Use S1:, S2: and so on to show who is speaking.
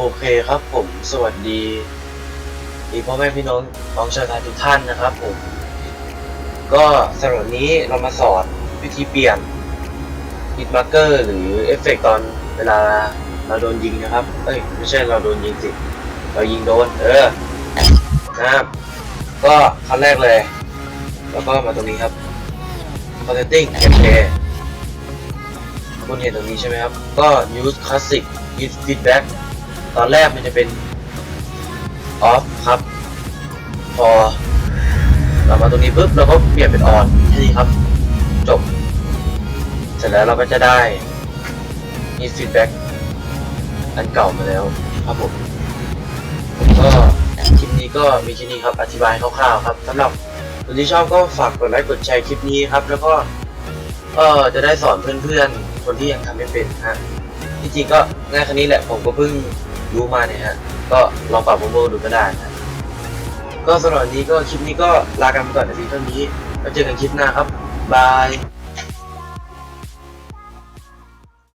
S1: โอเคครับผมสวัสดีอีพ่อแม่พี่น้องน้องชาวไทยทุกท่านนะครับผม ก็สำหรับนี้เรามาสอนวิธีเปลี่ยนฮิตมาร์เกอร์หรือเอฟเฟกต์ตอนเวลาเราโดนยิงนะครับ เอ้ยไม่ใช่เราโดนยิงสิ เรายิงโดน เออนะครับ ก็ขั้นแรกเลย แล้วก็มาตรงนี้ครับ Connecting Gameplay คุณเห็นตรงนี้ใช่ไหมครับ ก็ use classic give feedback ตอนแรกมันจะเป็น off ครับ พอเรามาตรงนี้ปุ๊บเราก็เปลี่ยนเป็น on แค่นี้ครับ จบ เสร็จแล้วเราก็จะได้ give feedback อันเก่ามาแล้วครับผมก็คลิปนี้ก็มีที่นี้ครับอธิบายคร่าวๆครับสำหรับคนที่ชอบก็ฝากกดไลค์กดแชร์คลิปนี้ครับ แล้วก็เออจะได้สอนเพื่อนๆ คนที่ยังทำไม่เป็นฮะที่จริงก็ง่ายแค่นี้แหละผมก็เพิ่ง รู้มาเนี่ยฮะก็ลองปรับโมโมดูก็ได้นะก็สำหรับวันนี้ก็คลิปนี้ก็ลากันไปก่อนในทีเท่านี้แล้วเจอกันคลิปหน้าครับบาย